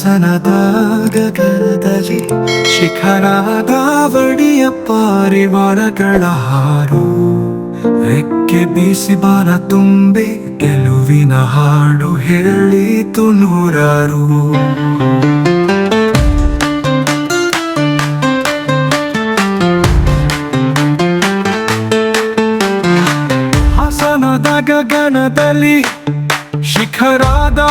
ಹಾಸನದ ಗಗನದಲ್ಲಿ ಶಿಖರಾದ ಬಡಿಯ ಪಾರಿವಾಳಗಳ ಹಾಡು. ರೆಕ್ಕೆ ಬೀಸಿ ಬಾರ ತುಂಬಿ ಗೆಲುವಿನ ಹಾಡು ಹೇಳಿತು ನೂರಾರು. ಹಾಸನದ ಗಗನದಲ್ಲಿ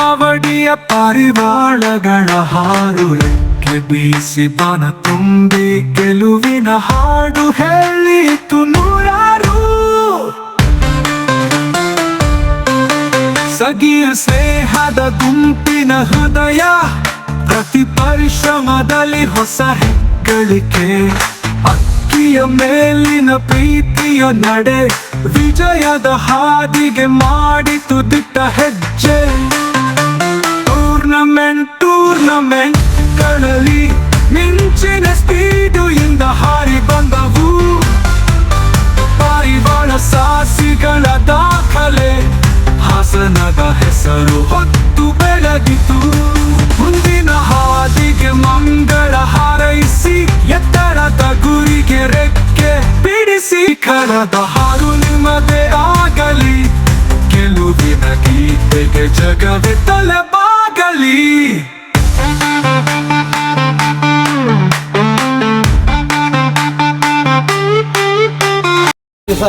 ಶಿಖರಾದ ಪರಿವಾಳಗಳ ಪಾರಿವಾಳಗಳ ಹಾರು ರೆಕ್ಕೆ ಬೀಸಿ ಬನ ತುಂಬಿ ಗೆಲುವಿನ ಹಾಡು ಹೇಳಿತು ನೂರಾರು. ಸಗಿಯ ಸ್ನೇಹದ ಗುಂಪಿನ ಹೃದಯ ಪ್ರತಿ ಪರಿಶ್ರಮದಲ್ಲಿ ಹೊಸ ಹೆಗ್ಗಳಿಕೆ. ಅಕ್ಕಿಯ ಮೇಲಿನ ಪ್ರೀತಿಯ ನಡೆ ವಿಜಯದ ಹಾದಿಗೆ ಮಾಡಿತು ದಿಟ್ಟ ಹೆಜ್ಜೆ. ಟೂರ್ನಮೆಂಟ್ ಟೂರ್ನಮೆಂಟ್ಗಳಲ್ಲಿ ಮಿಂಚಿನ ಸ್ಪೀಡು ಇಂದ ಹಾರಿ ಬಂದವು. ಪಾರಿವಾಳ ಸಾಸಿಗಳ ದಾಖಲೆ, ಹಾಸನದ ಹೆಸರು ಹೊತ್ತು ಬೆಳಗಿತು. ಮುಂದಿನ ಹಾದಿಗೆ ಮಂಗಳ ಹಾರೈಸಿ, ಎತ್ತರದ ಗುರಿಗೆ ರೆಕ್ಕೆ ಬಿಡಿಸಿ ಕರದ ಹಾರು ನಿಮ್ಮದೇ ಆಗಲಿ. ಗೆಲುವಿನ ಗೀತೆಗೆ ಜಗವೇ ತಲೆಬಾಗಲಿ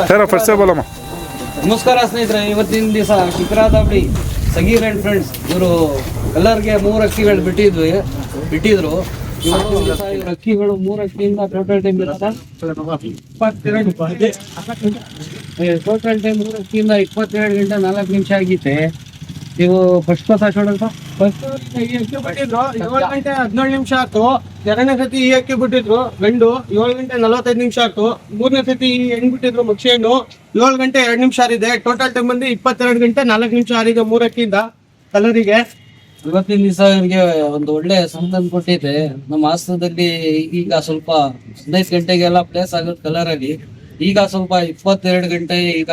ಸರ್ ಫಸ್ಟ್ ಬೋಲಮ್ಮ ನಮಸ್ಕಾರ ಸ್ನೇಹಿತರೆ ಇವತ್ತಿನ ದಿವಸ ಶಿಖರಾದಬಡಿ ಸಗೀರ್ ಅಂಡ್ ಫ್ರೆಂಡ್ಸ್ ಇವರು ಎಲ್ಲರಿಗೆ ಮೂರು ಅಕ್ಕಿಗಳು ಬಿಟ್ಟಿದ್ವಿ ಬಿಟ್ಟಿದ್ರು. ಇವರು ಅಕ್ಕಿಗಳು ಮೂರು ಅಕ್ಕಿಯಿಂದ ಟೋಟಲ್ ಟೈಮ್ ಇರುತ್ತೆ. ಟೋಟಲ್ ಟೈಮ್ ಮೂರು ಅಕ್ಕಿಯಿಂದ ಇಪ್ಪತ್ತೆರಡು ಗಂಟೆ ನಾಲ್ಕು ನಿಮಿಷ ಆಗೈತೆ ನೀವು ಫಸ್ಟ್ ಕ್ಲಾಸ್ ಹಾಕೋಣ ಫಸ್ಟ್ ಬಿಟ್ಟಿದ್ರು ಏಳು ಗಂಟೆ ಹದಿನೇಳು ನಿಮಿಷ ಆಯ್ತು. ಎರಡನೇ ಸತಿ ಈ ಅಕ್ಕಿ ಬಿಟ್ಟಿದ್ರು ಗಂಡು ಏಳು ಗಂಟೆ ನಲವತ್ತೈದು ನಿಮಿಷ ಆಯ್ತು. ಮೂರನೇ ಸತಿ ಈ ಹೆಣ್ಣು ಬಿಟ್ಟಿದ್ರು ಮಕ್ಷಿ ಹೆಣ್ಣು. ಏಳು ಗಂಟೆ ಎರಡು ನಿಮಿಷ ಆರಿದೆ. ಟೋಟಲ್ ಟೈಮ್ ಬಂದು ಇಪ್ಪತ್ತೆರಡು ಗಂಟೆ ನಾಲ್ಕು ನಿಮಿಷ ಆರಿದೆ ಮೂರಕ್ಕಿಂದ ಅಕ್ಕಿಯಿಂದ ಕಲರಿಗೆ ಇವತ್ತಿನ ದಿವಸ ಇವ್ರಿಗೆ ಒಂದು ಒಳ್ಳೆ ಸಂಬಂಧ ಕೊಟ್ಟಿದೆ. ನಮ್ಮ ಹಾಸನದಲ್ಲಿ ಈಗ ಸ್ವಲ್ಪ ಹದಿನೈದು ಗಂಟೆಗೆಲ್ಲ ಪ್ಲೇಸ್ ಆಗುತ್ತೆ ಕಲರಲ್ಲಿ ಅಲ್ಲಿ ಈಗ ಸ್ವಲ್ಪ ಇಪ್ಪತ್ತೆರಡು ಗಂಟೆ ಈಗ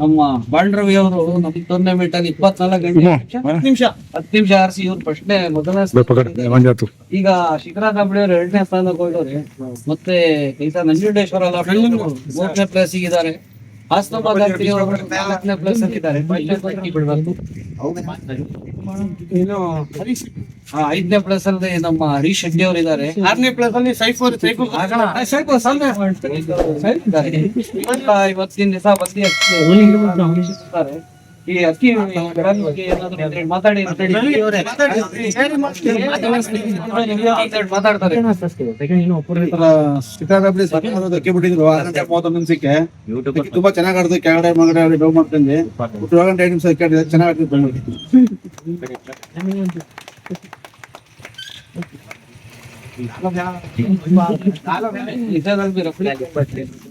ನಮ್ಮ ಬಾಂಡ್ರವಿ ಅವರು ನಮ್ಮ ಟೂರ್ನಮೆಂಟ್ ಅಲ್ಲಿ ಇಪ್ಪತ್ನಾಲ್ಕು ಗಂಟೆ ಹತ್ತು ನಿಮಿಷ ಹತ್ತು ನಿಮಿಷ ಆರಿಸಿ ಇವ್ರು ಫಸ್ಟ್ನೇ ಮೊದಲನೇ ಸ್ಥಾನ ಈಗ ಶಿಖರ ಕಂಬಳಿ ಅವರು ಎರಡನೇ ಸ್ಥಾನಕ್ಕೆ ಹೋಗೋರೆ ಮತ್ತೆ ಈ ಸಲ ನಂಜುಂಡೇಶ್ವರ. ಎಲ್ಲ ಮೂರನೇ ಪ್ಲೇಸ್ ಇದ್ದಾರೆ. ಏನು ಹರೀಶ್ ಐದನೇ ಪ್ಲಸ್ ಅಲ್ಲಿ ನಮ್ಮ ಹರೀಶ್ ಶೆಟ್ಟಿ ಅವರು ಇದ್ದಾರೆ. ಆರನೇ ಪ್ಲೇಸ್ ಅಲ್ಲಿ ಸೈಫರ್ ಸೈಫು ಇವತ್ತಿನ ದಿವಸ ಬಂದು ಈ ಅಕ್ಕಿ ಬಗ್ಗೆ ಏನಾದ್ರು ಮಾತಾಡಿ. ಮಾತಾಡ್ತಾರೆ. ಅಕ್ಕಿ ಬಿಟ್ಟಿದ್ರು. ಮೂವತ್ತೊಂದು ನಿಮಿಷಕ್ಕೆ ತುಂಬಾ ಚೆನ್ನಾಗಿ ಆಡಿದ್ರು ಕೆಳಗಡೆ ಮಗಡೆ ಡೌ ಮಾಡ್ಕೊಂಡು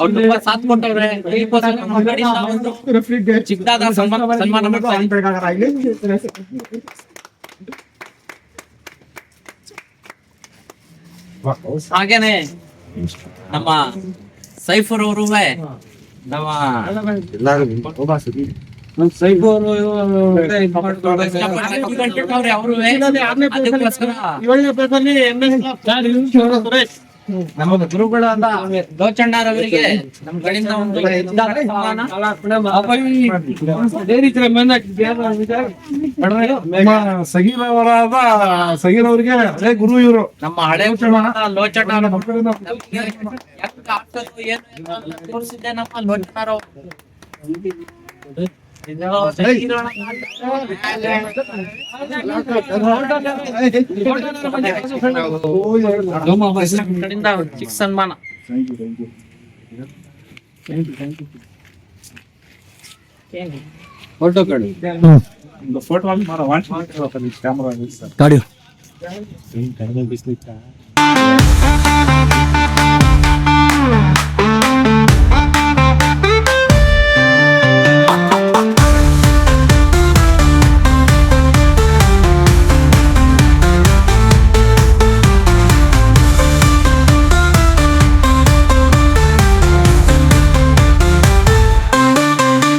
ಒಟ್ಟು ಏಳು ಗಂಟೆ ಐದು ನಿಮಿಷ ಅಕ್ಕಿ ಆಡಿದ್ರೆ ಚೆನ್ನಾಗಿ ಆಡ್ತಿತ್ತು ಬೆಂಗಳೂರು ಸಾಥ್ ಕೊಟ್ಟವ್ರೆ ಚಿಕ್ಕದಾದ ಸನ್ಮಾನ ಸನ್ಮಾನ ಮಾಡ್ತಾ ಇದ್ದೀವಿ. ಹಾಗೇನೆ ನಮ್ಮ ಸೈಫರ್ ಅವರು ನಮ್ಮ ನಮ್ಮ ಸೈಫರ್ ಅವರು ಅದಕ್ಕೋಸ್ಕರ ಏಳನೇ ಪ್ಲೇಸ್ ಅಲ್ಲಿ ಎಂ ಎಸ್ ಸುರೇಶ್ ನಮ್ಮ ಗುರುಗಳಾದ ಲೋಚಣ್ಣರವರಿಗೆ ಕಡೆಯಿಂದ ಒಂದು ಸಗೀರವರಾದ ಸಗೀರವರಿಗೆ ಹಳೆ ಗುರು ಇವರು. ನಮ್ಮ ಹಳೆ ಲೋಚಣ್ಣ ತೋರಿಸಿದ್ದೆ ನಮ್ಮ ಲೋಚಣ್ಣರವರು ಸನ್ಮಾನ ಫೋಟೋ ಕಡೆ ಒಂದು ಫೋಟೋ ಮಾಡ ವಾಂಚ್ ಕ್ಯಾಮ್ರಾ ಗಾಡಿ ಬಿಸ್ಲಿಕ್ಕ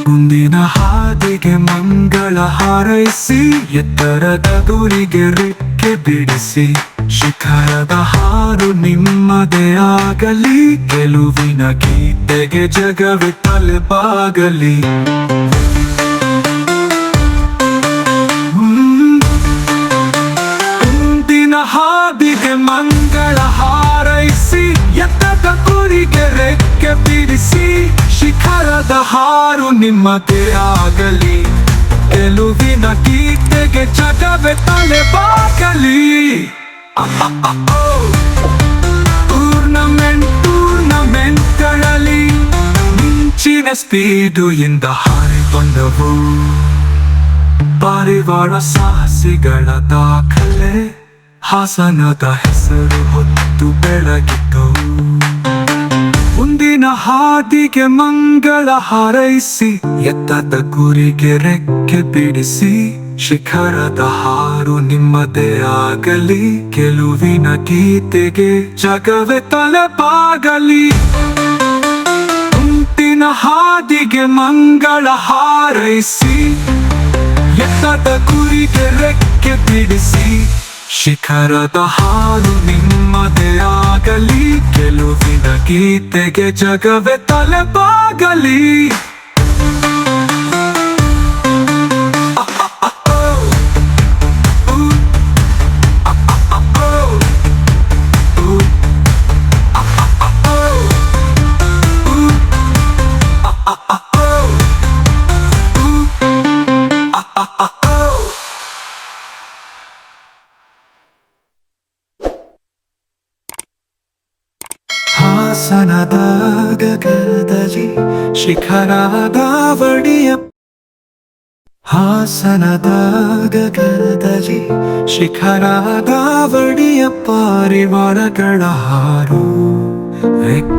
ಹಾದಿಗೆ ಮಂಗಳ ಹಾರೈಸಿ ಎತ್ತರದ ಗುರಿಗೆ ರೆಕ್ಕೆ ಬಿಡಿಸಿ ಶಿಖರದ ಹಾರು ನಿಮ್ಮದೇ ಆಗಲಿ, ಗೆಲುವಿನ ಗೀತೆಗೆ ಜಗವಿ ತಲುಪಾಗಲಿ. ಮುಂದಿನ ಹಾದಿಗೆ ಮಂಗಳ ಹಾರೈಸಿ ಎತ್ತದ ಗುರಿಗೆ ರೆಕ್ಕೆ ಬಿಡಿಸಿ ಶಿಖರದ ಹಾರು ನಿಮ್ಮದೇ ಆಗಲಿ. ಗೆಲುವಿನ ಕೀರ್ತೆಗೆ ಜಗವೇ ತಲೆ ಬಾಗಲಿ ಟೂರ್ನಮೆಂಟ್ ಟೂರ್ನಮೆಂಟ್ಗಳಲ್ಲಿ ಮಿಂಚಿನ ಸ್ಪೀಡು ಇಂದ ಹಾರಿಕೊಂಡವು. ಪಾರಿವಾಳ ಸಾಹಸಿಗಳ ದಾಖಲೆ ಹಾಸನದ ಹೆಸರು ಹೊತ್ತು ಬೆಳಗಿತು ಮುಂದಿನ ಹಾದಿಗೆ ಮಂಗಳ ಹಾರೈಸಿ, ಎತ್ತದ ಗುರಿಗೆ ರೆಕ್ಕೆ ಬಿಡಿಸಿ, ಶಿಖರದ ಹಾರು ನಿಮ್ಮದೇ ಆಗಲಿ, ಗೆಲುವಿನ ಗೀತೆಗೆ ಜಗವೇ ತಲೆಪಾಗಲಿ ಮುಂತಿನ ಹಾದಿಗೆ ಮಂಗಳ ಹಾರೈಸಿ, ಎತ್ತದ ಗುರಿಗೆ ರೆಕ್ಕೆ ಬಿಡಿಸಿ ಶಿಖರದ ಹಾಲು ನಿಮ್ಮದೇ ಆಗಲಿ ಗೆಲುವಿನ ಗೀತೆಗೆ ಜಗವೇ ತಲೆ ಶಿಖರದ ಬಡಿಯ ಹಾಸನದ ಗಗನದಲ್ಲಿ ಶಿಖರದ ಬಡಿಯ ಪಾರಿವಾಳಗಳ ಹಾರು. ರೆಕ್ಕೆ